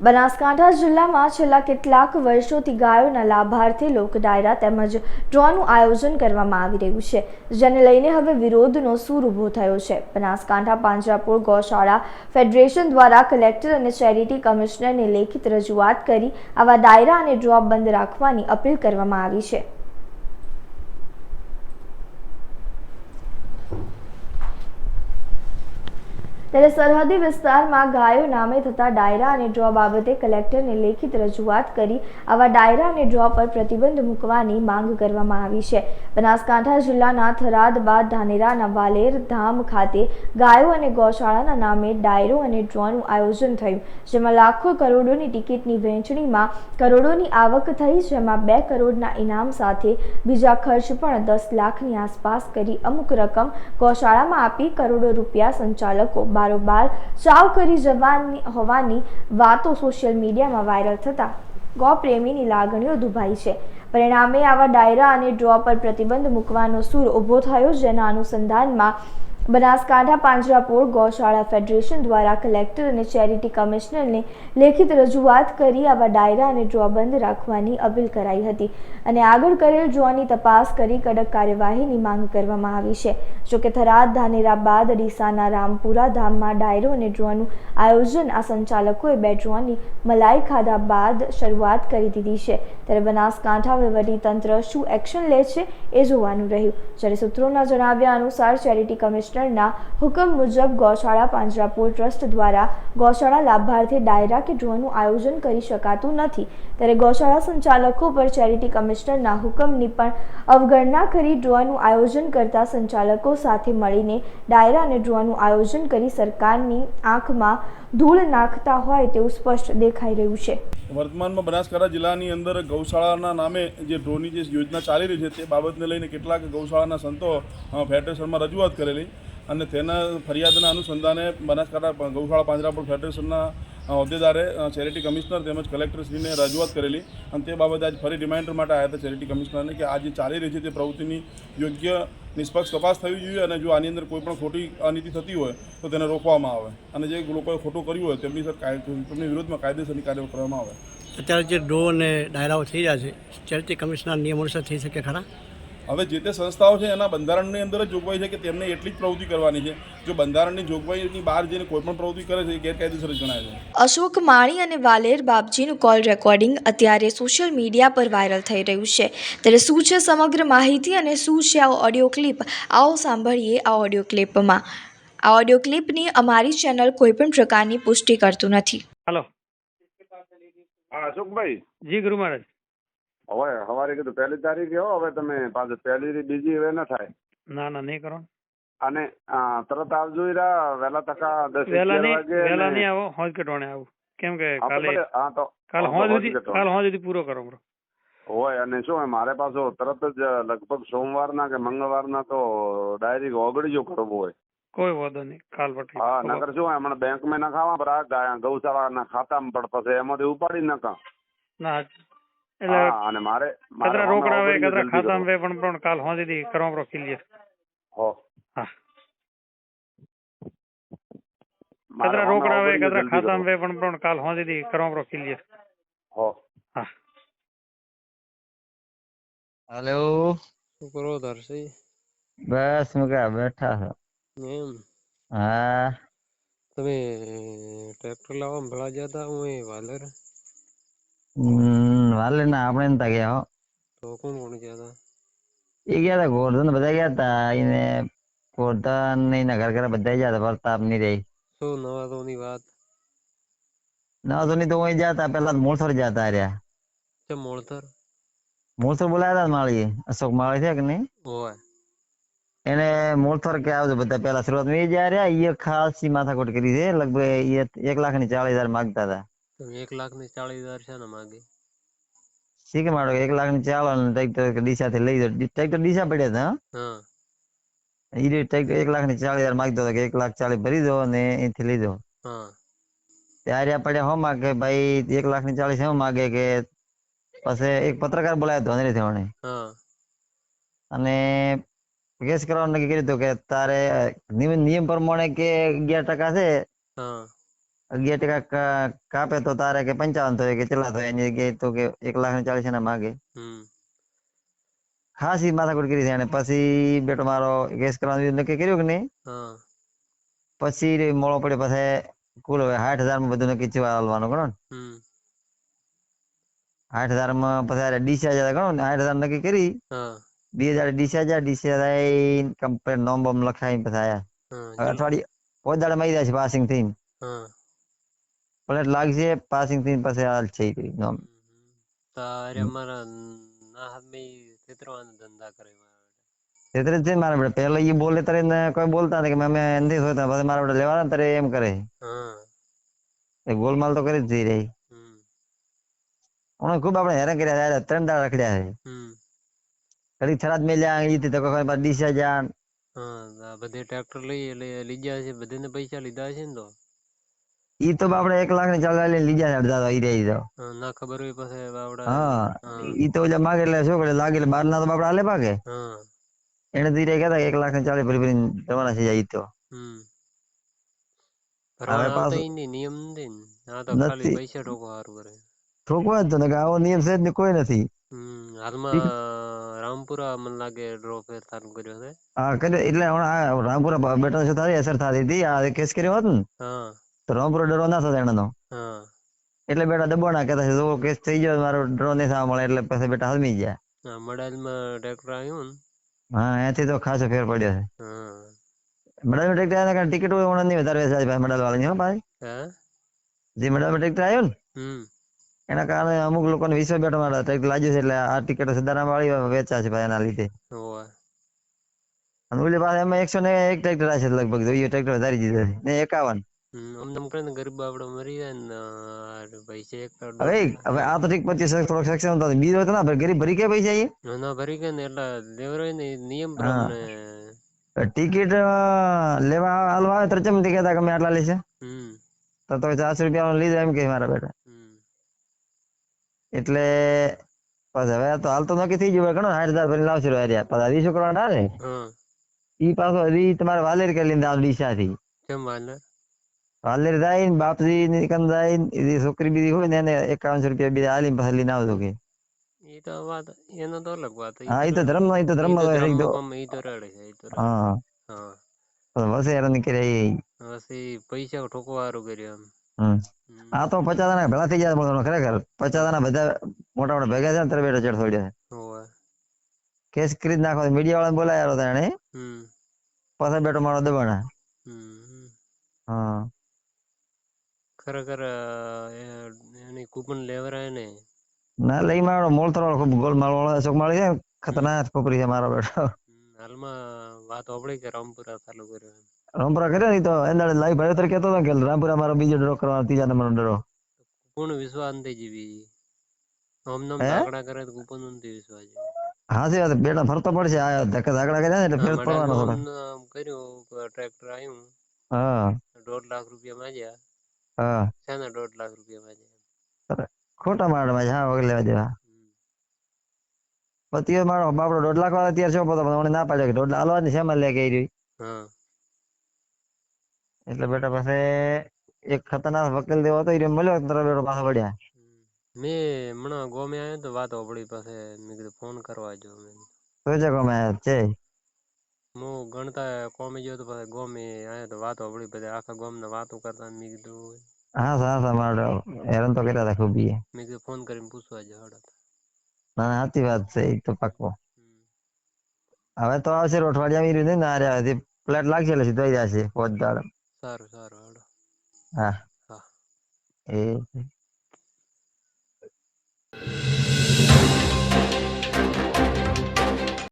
બનાસકાંઠા જિલ્લામાં છેલ્લા કેટલાક વર્ષોથી ગાયોના લાભાર્થે લોક ડાયરા તેમજ ડ્રોનું આયોજન કરવામાં આવી રહ્યું છે, જેને લઈને હવે વિરોધનો સૂર ઊભો થયો છે. બનાસકાંઠા પાંજરાપુર ગૌશાળા ફેડરેશન દ્વારા કલેક્ટર અને ચેરિટી કમિશનરને લેખિત રજૂઆત કરી આવા ડાયરા અને ડ્રો બંધ રાખવાની અપીલ કરવામાં આવી છે. ત્યારે સરહદી વિસ્તારમાં ગાયો નામે થતા ડાયરા અને ડ્રો બાબતે કલેક્ટરને લેખિત રજૂઆત કરી આવા ડાયરા અને ડ્રો પર પ્રતિબંધ મૂકવાની માંગ કરવામાં આવી છે. બનાસકાંઠા જિલ્લાના થરાદ બાદ ધાનેરાના વાલેર ધામ ખાતે ગાયો અને ગૌશાળાના નામે ડાયરો અને ડ્રોનું આયોજન થયું, જેમાં લાખો કરોડોની ટિકિટની વહેંચણીમાં કરોડોની આવક થઈ, જેમાં બે કરોડના ઇનામ સાથે બીજા ખર્ચ પણ દસ લાખની આસપાસ કરી અમુક રકમ ગૌશાળામાં આપી કરોડો રૂપિયા સંચાલકો બારોબાર ચાવ કરી જવાની હોવાની વાતો સોશિયલ મીડિયામાં વાયરલ થતા ગૌપ્રેમીની લાગણીઓ દુભાઈ છે. પરિણામે આવા ડાયરા અને ડ્રો પર પ્રતિબંધ મૂકવાનો સૂર ઊભો થયો, જેના અનુસંધાનમાં બનાસકાંઠા, પાંજરાપોળ ગૌશાળા ફેડરેશન દ્વારા કલેક્ટર અને ચેરિટી કમિશનરને લેખિત રજૂઆત કરી આવા ડાયરા અને ડ્રો બંધ રાખવાની અપીલ કરાઈ હતી અને આગળ કરેલ ડ્રોની તપાસ કરી કડક કાર્યવાહીની માંગ કરવામાં આવી છે. જોકે થરાદ, ધાનેરા બાદ ડીસાના રામપુરા ધામમાં ડાયરો અને ડ્રોનું આયોજન આ સંચાલકોએ બે ડ્રોની મલાઈ ખાધા બાદ શરૂઆત કરી દીધી છે. ત્યારે બનાસકાંઠા તંત્ર શું એક્શન લે છે એ જોવાનું રહ્યું. જ્યારે સૂત્રોના જણાવ્યા અનુસાર ચેરિટી કમિશનરના હુકમ મુજબ ગૌશાળા પાંજરાપોળ ટ્રસ્ટ દ્વારા ગૌશાળા લાભાર્થે ડાયરા કે ડ્રોનું આયોજન કરી શકાતું નથી. ત્યારે ગૌશાળા સંચાલકો પર ચેરિટી કમિશનરના હુકમની પણ અવગણના કરી ડ્રોનું આયોજન કરતા સંચાલકો સાથે મળીને ડાયરા અને ડ્રોનું આયોજન કરી સરકારની આંખમાં ધૂળ નાખતા હોય તેવું સ્પષ્ટ દેખાઈ રહ્યું છે. વર્તમાનમાં બનાસકાંઠા જિલ્લાની અંદર ગૌશાળાના નામે જે ડ્રોની જે યોજના ચાલી રહી છે, તે બાબતને લઈને કેટલાક ગૌશાળાના સંતો ફેડરેશનમાં રજૂઆત કરેલી અને તેના ફરિયાદના અનુસંધાને બનાસકાંઠા ગૌશાળા પાંજરાપોળ ફેડરેશનના હોદ્દેદારે ચેરિટી કમિશનર તેમજ કલેક્ટરશ્રીને રજૂઆત કરેલી અને તે બાબતે આજ ફરી રિમાઇન્ડર માટે આવ્યા હતા ચેરિટી કમિશનરને કે આ જે ચાલી રહી છે તે પ્રવૃત્તિની યોગ્ય નિષ્પક્ષ તપાસ થવી જોઈએ અને જો આની અંદર કોઈ પણ ખોટી અનીતિ થતી હોય તો તેને રોકવામાં આવે. અને જે લોકોએ ખોટું કર્યું હોય તેમની તેમની વિરુદ્ધમાં કાયદેસરની કાર્યવાહી કરવામાં આવે. અત્યારે જે ડો અને ડાયરાઓ થઈ રહ્યા છે, ચેરિટી કમિશનર નિયમ અનુસાર થઈ શકે ખરા? હવે જે તે સંસ્થાઓ છે એના બંધારણની અંદર જ જોગવાઈ છે કે તેમને એટલી જ પ્રવૃત્તિ કરવાની છે. જો બંધારણની જોગવાઈની બહાર જઈને કોઈ પણ પ્રવૃત્તિ કરે છે એ ગેરકાયદેસર ગણાય છે. અશોક માણી અને વાલેર બાપજીનું કોલ રેકોર્ડિંગ અત્યારે સોશિયલ મીડિયા પર વાયરલ થઈ રહ્યું છે. ત્યારે શું છે સમગ્ર માહિતી અને શું છે આ ઓડિયો ક્લિપ? આવો સાંભળીએ આ ઓડિયો ક્લિપમાં. આ ઓડિયો ક્લિપની અમારી ચેનલ કોઈપણ પ્રકારની પુષ્ટિ કરતું નથી. હાલો. હા અશોકભાઈ. જી ગુરુ મહારાજ. હવે સવારે કીધું પહેલી તારીખે હો હવે તમે પાછું પહેલી બીજી હવે ન થાય. ના ના નહીં કરો અને તરત આવજો ઈરા વહેલા તકા દસ વહેલા નહીં વહેલા નહીં આવો હોજ કટવાણે આવો. કેમ કે કાલે હા તો કાલ હોજ સુધી કાલ હોજ સુધી પૂરો કરો બરો. હોય અને શું મારે પાછો તરત જ લગભગ સોમવારના કે મંગળવારના તો ડાયરી ઓગળીજો કરવો હોય. કોઈ વાંધો નહીં કાલ પટી હા નકર શું હમણાં બેંકમાં નખાવા પર આ ગૌશાળાના ખાતામાં પણ પછી એમાંથી ઉપાડી નકા ના એટલે હા અને મારે કદરા રોકડા આવે કદરા ખાતા. વે પણ પણ કાલ હોજ દીધી કરવા બરો ક્લિયર હો. હા. હમણાં રોકડા આવે કદરા ખાતા. વે પણ પણ કાલ હોજ દીધી કરવા બરો ક્લિયર હો. હા. હેલો. શું કરો દર્શી બસ મુકા બેઠા છો? એમ. હા. તમે ટ્રેક્ટર લાવવા ભેળા જતા હું એ વાલર? હમ, વાલે ના આપણે નતા ગયા હો. તો કોણ કોણ ગયા હતા એ ગયા તા ગોરધન બધા ગયા તા. એને ગોરધન ને એના ઘર ઘર બધા ગયા તા પ્રતાપની રહી શું નવા તો ની વાત ના તો હું જતા પેલા મૂળસર જતા રહ્યા છે મોળતર મૂળસર બોલાયા તા માળી અશોક માળી છે કે નહીં? હોય. એને મોળથર કે આવજો બધા પેલા શરૂઆત મેં જ્યાં રહ્યા એ ખાસી માથાકોટ કરી છે. લગભગ એક લાખની ચાલીસ હજાર માંગતા હતા એક લાખની ચાલીસ હજાર છે ને માગે? શીખ માડો એક લાખની ચાલો ટ્રેક્ટર ડીસા થી લઈ ટ્રેક્ટર ડીસા પડ્યા હતા હા? ઈ ટ્રેક્ટર એક લાખની ચાલીસ હજાર માગતો હતો કે એક લાખ ચાલીસ ભરી દો અને અહીંથી લઈ દો ત્યારે પડ્યા હો માગે ભાઈ એક લાખની ચાલીસ એમ માગે કે પછી એક પત્રકાર બોલાયો અંદરેથી વણે અને કેસ કરવાનું નક્કી કર્યું હતું કે તારે નિયમ પ્રમાણે કે અગિયાર ટકા છે અગિયાર ટકા કાપે તો તારે કે પંચાવન થયો કે કેટલા થયો એની જગ્યાએ તો કે એક લાખ ને ચાલીસ એના માગે. ખાસી માથાકૂટ કરી છે અને પછી બેટો મારો કેસ કરવાનું નક્કી કર્યું કે નહીં? પછી મોળો પડ્યો પછી કુલ હવે આઠ હજારમાં બધું નક્કી થવા હાલવાનું ગણો ને. આઠ હજારમાં પછી હારે હજાર ગણો ને. આઠ હજાર નક્કી કરી. બે હજાર ડિસ્ચાર્જ ડિસ્ચાર્જ આવી કમ્પ્લેટ નોમ બોમ લખાઈને પછી આયા. અઠવાડિયે પોદાડે દાડે આવી જાય છે પાસિંગ થઈને. પ્લેટ લાગશે પાસિંગ થઈને પછી હાલ છે નોમ. તારે અમારા ના હાથમાં ચિત્રવાના ધંધા કરે જ છે મારા બેટા પહેલા ઈ બોલે તારે ને કોઈ બોલતા કે મેં નથી હોતા પછી મારા બેટા લેવાના તારે એમ કરે. હા. એ ગોલમાલ તો કરી જ જઈ રહી. હમ. ખૂબ આપણે હેરાન કર્યા યાર ત્રણ દાડા રખડ્યા છે. હમ. ઘડી થરાદ મેલ્યા અહીંથી તો કોઈ પાસે દિશા જાન હા બધે ટ્રેક્ટર લઈ એટલે લીધા છે બધાને પૈસા લીધા છે ને તો. ઈ તો બાપડે એક લાખ ને ચાલ લઈને લીધા અડધા તો ઈ રહી તો. ના ખબર હોય પછી બાપડા. હા. ઈ તો ઓલા માગે એટલે શું કરે લાગે એટલે બાર ના તો બાપડા હાલે પાકે એને તો ઈ કહેતા એક લાખ ને ચાલે ભરી ભરીને જવાના છે ઈ તો. પાછું- નિયમ નથી ને. આ તો નથી. ખાલી પૈસા ઠોકો સારું કરે. ઠોકવા જ તો ને આવો નિયમ છે જ કોઈ નથી. હાલમાં રામપુરા મને લાગે ડ્રો ચાલુ કર્યો છે હા કરે એટલે રામપુરા બેટા છે તારી અસર થતી હતી. આ કેસ કર્યો હતો ને. હા. તો પર ડરો ના થતો એનો એટલે બેટા દબાણા કહેતા છે જો કેસ થઈ ગયો મારો ડરો નહીં થવા મળે એટલે પછી બેટા હલમી ગયા. હા મડાલમાં ટ્રેક્ટર આવ્યું ને? હા એથી તો ખાસો ફેર પડ્યો છે. હા. મેડલ ટેક્ટર આવ્યા કારણ ટિકિટ હમણાં નહીં વધારે વેચાય ભાઈ મેડલ વાળાની હો ભાઈ. હે? જે મેડલ ટેક્ટર આવ્યું ને? હમ. એના કારણે અમુક લોકોને વિશ્વ બેઠો મારા ટેક્ટર લાગ્યું છે એટલે આ ટિકિટ સદારામ વાળી વેચા છે ભાઈ એના લીધે. અને ઓલી પાસે એમાં એકસો ને એક ટ્રેક્ટર છે લગભગ જોઈએ ટ્રેક્ટર વધારી દીધા છે ને એકાવન. હમ આમ કરીને ગરીબ આપડે મરી જાય ને પૈસા એક કરોડ હવે હવે આ તો ઠીક પચીસ થોડોક સક્ષમ હતો બીજો હતો ના ગરીબ ભરી કે પૈસા એ? ના ભરી ગયા ને એટલે લેવરાય ને નિયમ પ્રમાણે. ટિકિટ લેવા હાલવા આવે તો ચમથી કહેતા કે આટલા લેશે? હમ. તો તો ચારસો રૂપિયા લીધા એમ કે મારા બેટા. એટલે પછી હવે તો હાલ તો નક્કી થઈ ગયું ઘણો સાઠ હજાર ભરીને લાવશે રહ્યા પછી હજી છોકરા આવે હા. ઈ પાછો હજી તમારે વાલેર કરી લીધા ડીસાથી. કેમ વાલે વાલેર જાય ને બાપજી ની કન જાય ને છોકરી બીજી હોય ને એને એકાવનસો રૂપિયા બીજા આલી પાછા લઈને આવજો કે. એ તો વાત એનો તો અલગ વાત હા ઈ તો ધર્મ ઈ તો ધર્મ ઈ તો રડે છે ઈ તો હા. હા. વસે હેરાન કરે એ વસે પૈસા ઠોકવા હારું કર્યું હમ. એમ આ તો પચાસ જણા ભેળા થઈ જાય બોલો ખરેખર. પચાસ જણા બધા મોટા મોટા ભેગા છે ને ત્યારે બેઠો ચડ થોડ્યા કેસ કરી નાખો મીડિયા વાળા બોલાયા હતા એને. પાછા બેઠો મારો દબાણા. હમ. હા. ખરેખર એની કૂપન લેવરાય ને. ના લઈ મારો મોલ થરો ખૂબ ગોલ માળ વાળો ચોક માળી છે ખતરનાક છોકરી છે મારો બેટો. હાલમાં વાત ઓબળી કે રામપુરા ચાલુ કર્યો રામપુરા કર્યો ને તો એના લાઈવ ભાઈ તરીકે કહેતો હતો કે રામપુરા મારો બીજો ડ્રો કરવાનો ત્રીજા નંબરનો ડ્રો. કોણ વિશ્વાસ નથી જીવી. આમ નામ હે? કરે તો કૂપન નથી વિશ્વાસ જેવી. હા સે બેટા ફરતો પડશે આ ધક્કા ધાકડા કર્યા એટલે ફેર પડવાનો થોડો. કર્યો ટ્રેક્ટર આવ્યું હા. દોઢ લાખ રૂપિયા માંગ્યા. હા. શેના દોઢ લાખ રૂપિયા માંગ્યા ખોટા મારવા હા વગર લેવા દેવા. પછી મારો બાપડો દોઢ લાખ વાળા અત્યારે છો તો મને ના પાડ્યો કે દોઢ લાખ હાલવાની શેમાં લે કે ઈ રહ્યું. એટલે બેટા પાસે એક ખતરનાક વકીલ દેવો હતો એ મળ્યો તરત બેટો પાછો પડ્યા. મેં હમણાં ગોમે આવ્યો તો વાત હોભળી પાસે મેં કીધું ફોન કરવા જો. મેં તો છે કોમે છે. હું ગણતા કોમી ગયો તો પછી ગોમી આયા તો વાતો હવળી બધા. આખા ગામના વાતો કરતા મેં કીધું હા હા હા મારો હેરાન તો કર્યા હતા ખૂબ મેં કીધું ફોન કરીને પૂછવા જ હડો ના સાચી વાત છે એક તો પાક્કો. હવે તો આવશે રોઠવાડિયા મીરું નહીં ના રહ્યા હજી પ્લેટ લાગશે એટલે સીધો જશે પોત દાડ સારું સારું હડો. હા. હા. એ